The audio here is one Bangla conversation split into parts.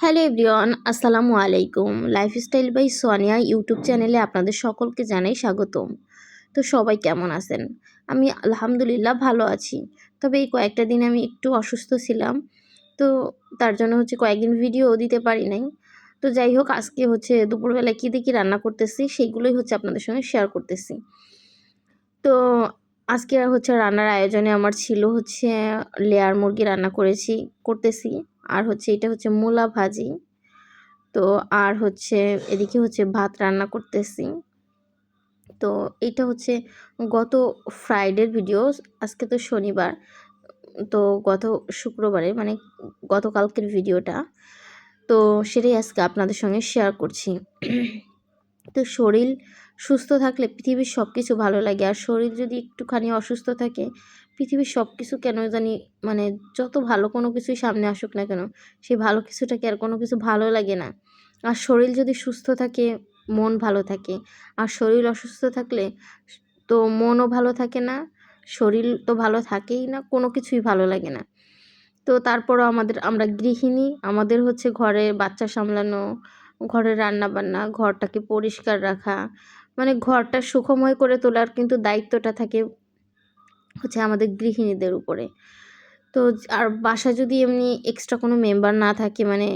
হ্যালো এভরিওয়ান, আসসালামু আলাইকুম। লাইফস্টাইল বাই সোনিয়া ইউটিউব চ্যানেলে আপনাদের সকলকে জানাই স্বাগতম। তো সবাই কেমন আছেন? আমি আলহামদুলিল্লাহ ভালো আছি। তবে এই কয়েকটা দিন আমি একটু অসুস্থ ছিলাম। তো তার জন্য হচ্ছে কয়েকদিন ভিডিও দিতে পারি নাই। তো যাই হোক, আজকে হচ্ছে দুপুরবেলা কী দেখি রান্না করতেছি, সেইগুলোই হচ্ছে আপনাদের সঙ্গে শেয়ার করতেছি। তো আজকে হচ্ছে রান্নার আয়োজনে আমার ছিল হচ্ছে লেয়ার মুরগি রান্না করেছি, করতেছি। আর হচ্ছে এটা হচ্ছে মূলা ভাজি। তো আর হচ্ছে এদিকে হচ্ছে ভাত রান্না করতেছি। তো এটা হচ্ছে গত ফ্রাইডের ভিডিও আজকে তো শনিবার, তো গত শুক্রবারে মানে গতকালকের ভিডিওটা তো সেটাই আজকে আপনাদের সঙ্গে শেয়ার করছি। তো শরীর সুস্থ থাকলে পৃথিবীর সব কিছু ভালো লাগে। আর শরীর যদি একটুখানি অসুস্থ থাকে, পৃথিবীর সব কিছু কেন জানি মানে যত ভালো কোনো কিছুই সামনে আসুক না কেন, সেই ভালো কিছুটাকে আর কোনো কিছু ভালো লাগে না। আর শরীর যদি সুস্থ থাকে, মন ভালো থাকে। আর শরীর অসুস্থ থাকলে তো মনও ভালো থাকে না, শরীর তো ভালো থাকেই না, কোনো কিছুই ভালো লাগে না। তো তারপরও আমাদের, আমরা গৃহিণী, আমাদের হচ্ছে ঘরে বাচ্চা সামলানো, ঘরে রান্না বান্না ঘরটাকে পরিষ্কার রাখা মানে ঘরটা সুখময় করে তোলার কিন্তু দায়িত্বটা থাকে হচ্ছে আমাদের গৃহিণীদের উপরে। তো আর বাসা যদি এমনি এক্সট্রা কোনো মেম্বার না থাকে মানে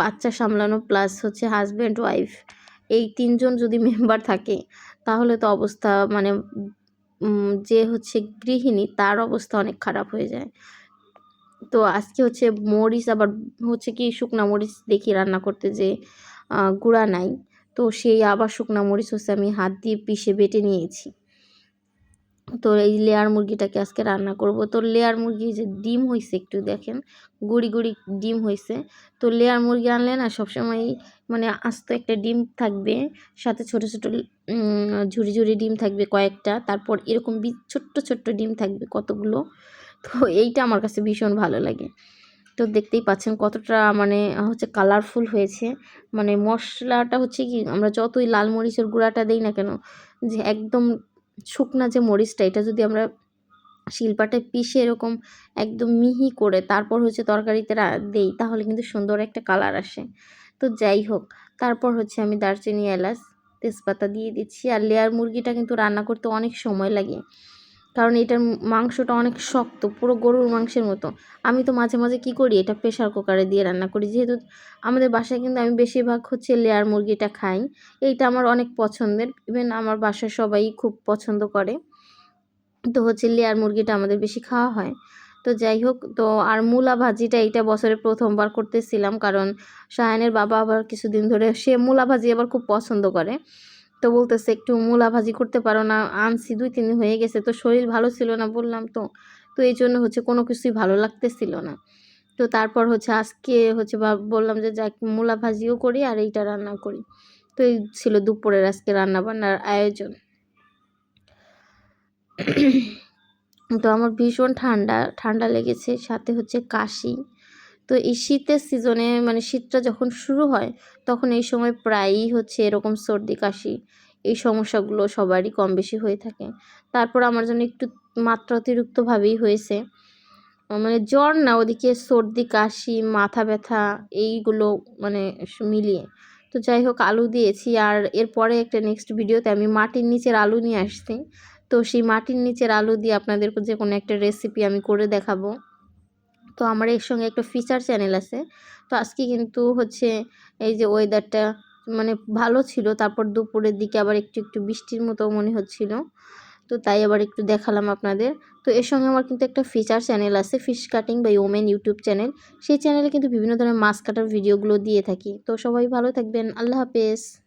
বাচ্চা সামলানো প্লাস হচ্ছে হাজব্যান্ড ওয়াইফ এই তিনজন যদি মেম্বার থাকে, তাহলে তো অবস্থা মানে যে হচ্ছে গৃহিণী, তার অবস্থা অনেক খারাপ হয়ে যায়। তো আজকে হচ্ছে মরিচ, আবার হচ্ছে কি শুকনা মরিচ দেখি রান্না করতে যে গুঁড়া নাই। তো সেই আবার শুকনা মরিচ হচ্ছে আমি হাত দিয়ে পিষে বেটে নিয়েছি। তো এই লেয়ার মুরগিটাকে আজকে রান্না করব। তো লেয়ার মুরগি যে ডিম হয়েছে একটু দেখেন, গুড়ি গুড়ি ডিম হয়েছে তো লেয়ার মুরগি আনলে না সবসময় মানে আস্ত একটা ডিম থাকবে, সাথে ছোট ছোট ঝুড়ি ঝুড়ি ডিম থাকবে কয়েকটা, তারপর এরকম ছোট্ট ছোট্ট ডিম থাকবে কতগুলো? তো এইটা আমার কাছে ভীষণ ভালো লাগে। তো দেখতেই পাচ্ছেন কতটা মানে হচ্ছে কালারফুল হয়েছে। মানে মশলাটা হচ্ছে কি, আমরা যতই লাল মরিচের গুঁড়াটা দিই না কেন, যে একদম শুকনা যে মরিচটা, এটা যদি আমরা শিলপাটায় পিষে এরকম একদম মিহি করে তারপর হচ্ছে তরকারিতে দেই, তাহলে কিন্তু সুন্দর একটা কালার আসে। তো যাই হোক, তারপর হচ্ছে আমি দারচিনি এলাচ, তেজপাতা দিয়ে দিচ্ছি। আর লেয়ার মুরগিটা কিন্তু রান্না করতে অনেক সময় লাগে। কারণ এটার মাংসটা অনেক শক্ত, পুরো গরুর মাংসের মতো। আমি তো মাঝে মাঝে কি করি, এটা প্রেশার কুকারে দিয়ে রান্না করি। যেহেতু আমাদের বাসায় কিন্তু আমি বেশিরভাগ হচ্ছে লেয়ার মুরগিটা খাই, এইটা আমার অনেক পছন্দের। ইভেন আমার বাসায় সবাই খুব পছন্দ করে। তো হচ্ছে লেয়ার মুরগিটা আমাদের বেশি খাওয়া হয়। তো যাই হোক, তো আর মূলা ভাজিটা এইটা বছরে প্রথমবার করতেছিলাম। কারণ সায়নের বাবা আবার কিছুদিন ধরে সে মূলা ভাজি আবার খুব পছন্দ করে। তো বলতেছে, একটু মূলা ভাজি করতে পারো না, আনছি, দুই, তিন দিন হয়ে গেছে, তো শরীর ভালো ছিল না বললাম তো। তো এই জন্য হচ্ছে কোনো কিছুই ভালো লাগতেছিল না। তো তারপর হচ্ছে আজকে হচ্ছে বললাম যে, যাক মূলা ভাজিও করি আর এইটা রান্না করি। তো এই ছিল দুপুরের আজকে রান্না বান্নার আয়োজন। তো আমার ভীষণ ঠান্ডা ঠান্ডা লেগেছে, সাথে হচ্ছে কাশি। তো এই শীতের সিজনে মানে শীতটা যখন শুরু হয়, তখন এই সময় প্রায়ই হচ্ছে এরকম সর্দি, কাশি এই সমস্যাগুলো সবারই কম বেশি হয়ে থাকে। তারপর আমার জন্য একটু মাত্রা অতিরিক্তভাবেই হয়েছে মানে জ্বর না, ওদিকে সর্দি, কাশি, মাথা ব্যথা এইগুলো মানে মিলিয়ে। তো যাই হোক, আলু দিয়েছি আর এরপরে একটা নেক্সট ভিডিওতে আমি মাটির নিচের আলু নিয়ে আসছি। তো সেই মাটির নিচের আলু দিয়ে আপনাদের যে কোনো একটা রেসিপি আমি করে দেখাবো। তো আমার এর সঙ্গে একটা ফিচার চ্যানেল আছে। তো আজকে কিন্তু হচ্ছে এই যে ওয়েদারটা মানে ভালো ছিল, তারপর দুপুরের দিকে আবার একটু একটু বৃষ্টির মতো মনে হচ্ছিল। তো তাই আবার একটু দেখালাম আপনাদের। তো এর সঙ্গে আমার কিন্তু একটা ফিচার চ্যানেল আছে fish cutting by women YouTube channel সেই চ্যানেলে কিন্তু বিভিন্ন ধরনের মাছ কাটার ভিডিওগুলো দিয়ে থাকি। তো সবাই ভালো থাকবেন, আল্লাহ হাফেজ।